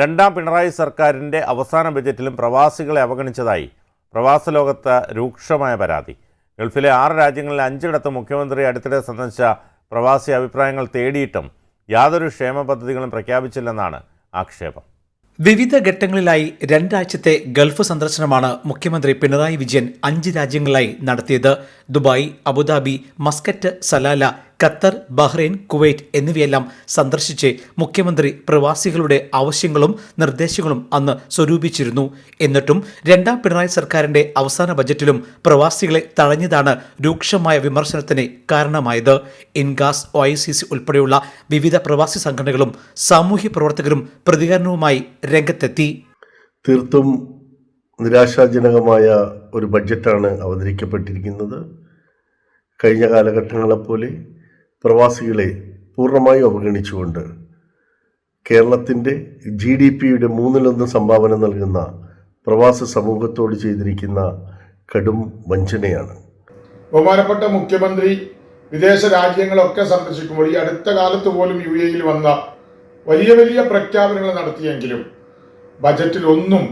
രണ്ടാം പിണറായി സർക്കാരിന്റെ അവസാന ബജറ്റിലും പ്രവാസികളെ അവഗണിച്ചതായി പ്രവാസ ലോകത്ത് രൂക്ഷമായ പരാതി. ഗൾഫിലെ ആറ് രാജ്യങ്ങളിലെ അഞ്ചിടത്ത് മുഖ്യമന്ത്രി അടുത്തിടെ സന്ദർശിച്ച പ്രവാസി അഭിപ്രായങ്ങൾ തേടിയിട്ടും യാതൊരു ക്ഷേമ പദ്ധതികളും പ്രഖ്യാപിച്ചില്ലെന്നാണ് ആക്ഷേപം. വിവിധ ഘട്ടങ്ങളിലായി രണ്ടാഴ്ചത്തെ ഗൾഫ് സന്ദർശനമാണ് മുഖ്യമന്ത്രി പിണറായി വിജയൻ അഞ്ച് രാജ്യങ്ങളിലായി നടത്തിയത്. Dubai Abu Dhabi Muscat Salalah Qatar Bahrain Kuwait എന്നിവയെല്ലാം സന്ദർശിച്ച് മുഖ്യമന്ത്രി പ്രവാസികളുടെ ആവശ്യങ്ങളും നിർദ്ദേശങ്ങളും അന്ന് സ്വരൂപിച്ചിരുന്നു. എന്നിട്ടും രണ്ടാം പിണറായി സർക്കാരിന്റെ അവസാന ബജറ്റിലും പ്രവാസികളെ തഴഞ്ഞതാണ് രൂക്ഷമായ വിമർശനത്തിന് കാരണമായത്. ഇൻഗാസ് ഒ ഉൾപ്പെടെയുള്ള വിവിധ പ്രവാസി സംഘടനകളും സാമൂഹ്യ പ്രവർത്തകരും പ്രതികരണവുമായി രംഗത്തെത്തി. തീർത്തും നിരാശാജനകമായ ഒരു ബഡ്ജറ്റാണ് അവതരിക്കപ്പെട്ടിരിക്കുന്നത്. കഴിഞ്ഞ കാലഘട്ടങ്ങളെപ്പോലെ പ്രവാസികളെ പൂർണമായും അവഗണിച്ചുകൊണ്ട് കേരളത്തിന്റെ ജി ഡി പിയുടെ മൂന്നിലൊന്ന് സംഭാവന നൽകുന്ന പ്രവാസി സമൂഹത്തോട് ചെയ്തിരിക്കുന്ന കടും വഞ്ചനയാണ്. ബഹുമാനപ്പെട്ട മുഖ്യമന്ത്രി വിദേശ രാജ്യങ്ങളൊക്കെ സന്ദർശിക്കുമ്പോൾ ഈ അടുത്ത കാലത്ത് പോലും യു എയിൽ വന്ന വലിയ വലിയ പ്രഖ്യാപനങ്ങൾ നടത്തിയെങ്കിലും ബജറ്റിൽ ഒന്നും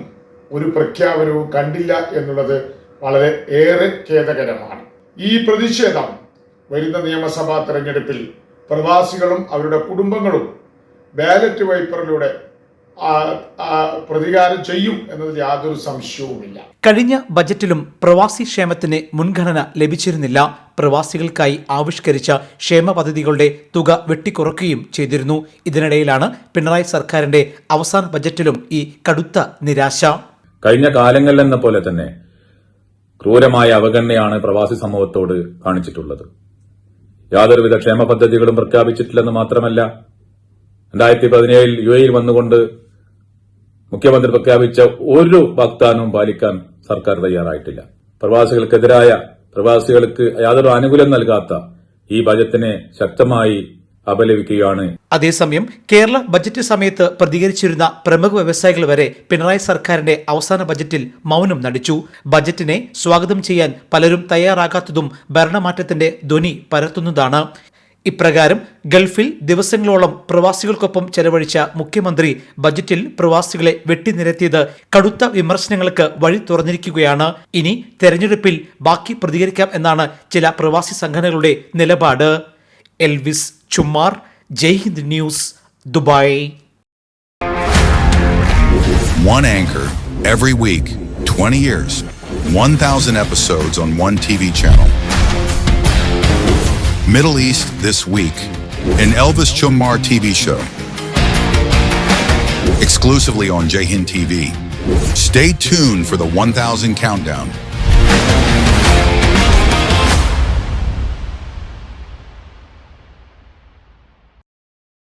ഒരു പ്രഖ്യാപനവും കണ്ടില്ല എന്നുള്ളത് വളരെ ഏറെ ഖേദകരമാണ്. ഈ പ്രതിഷേധം വരുന്ന നിയമസഭാ തെരഞ്ഞെടുപ്പിൽ പ്രവാസികളും അവരുടെ കുടുംബങ്ങളും ബാലറ്റ് പേപ്പറിലൂടെ ആ, പ്രതികാരം ചെയ്യും എന്നതിൽ യാതൊരു സംശയവുമില്ല. കഴിഞ്ഞ ബജറ്റിലും പ്രവാസി ക്ഷേമത്തിന് മുൻഗണന ലഭിച്ചിരുന്നില്ല. പ്രവാസികൾക്കായി ആവിഷ്കരിച്ച ക്ഷേമ പദ്ധതികളുടെ തുക വെട്ടിക്കുറക്കുകയും ചെയ്തിരുന്നു. ഇതിനിടയിലാണ് പിണറായി സർക്കാരിന്റെ അവസാന ബജറ്റിലും ഈ കടുത്ത നിരാശ. കഴിഞ്ഞ കാലങ്ങളിലെന്ന പോലെ തന്നെ ക്രൂരമായ അവഗണനയാണ് പ്രവാസി സമൂഹത്തോട് കാണിച്ചിട്ടുള്ളത്. യാതൊരുവിധ ക്ഷേമ പദ്ധതികളും പ്രഖ്യാപിച്ചിട്ടില്ലെന്ന് മാത്രമല്ല രണ്ടായിരത്തി പതിനേഴിൽ യു എയിൽ വന്നുകൊണ്ട് മുഖ്യമന്ത്രി പ്രഖ്യാപിച്ച ഒരു വാഗ്ദാനവും പാലിക്കാൻ സർക്കാർ തയ്യാറായിട്ടില്ല. പ്രവാസികൾക്കെതിരായ പ്രവാസികൾക്ക് യാതൊരു ആനുകൂല്യം നൽകാത്ത ഈ ബജറ്റിനെ ശക്തമായി അപലപിക്കുകയാണ്. അതേസമയം കേരള ബജറ്റ് സമയത്ത് പ്രതികരിച്ചിരുന്ന പ്രമുഖ വ്യവസായികൾ വരെ പിണറായി സർക്കാരിന്റെ അവസാന ബജറ്റിൽ മൗനം നടിച്ചു. ബജറ്റിനെ സ്വാഗതം ചെയ്യാൻ പലരും തയ്യാറാകാത്തതും ഭരണമാറ്റത്തിന്റെ ധ്വനി പരത്തുന്നതാണ്. ഇപ്രകാരം ഗൾഫിൽ ദിവസങ്ങളോളം പ്രവാസികൾക്കൊപ്പം ചെലവഴിച്ച മുഖ്യമന്ത്രി ബജറ്റിൽ പ്രവാസികളെ വെട്ടിനിരത്തിയത് കടുത്ത വിമർശനങ്ങൾക്ക് വഴി തുറന്നിരിക്കുകയാണ്. ഇനി തെരഞ്ഞെടുപ്പിൽ ബാക്കി പ്രതികരിക്കാം എന്നാണ് ചില പ്രവാസി സംഘടനകളുടെ നിലപാട്. Elvis Chummar Jaihind news Dubai One anchor every week, 20 years, 1,000 episodes on one TV channel. Middle East This Week, an Elvis Chumar TV show. Exclusively on Jahin TV. Stay tuned for the 1,000 countdown.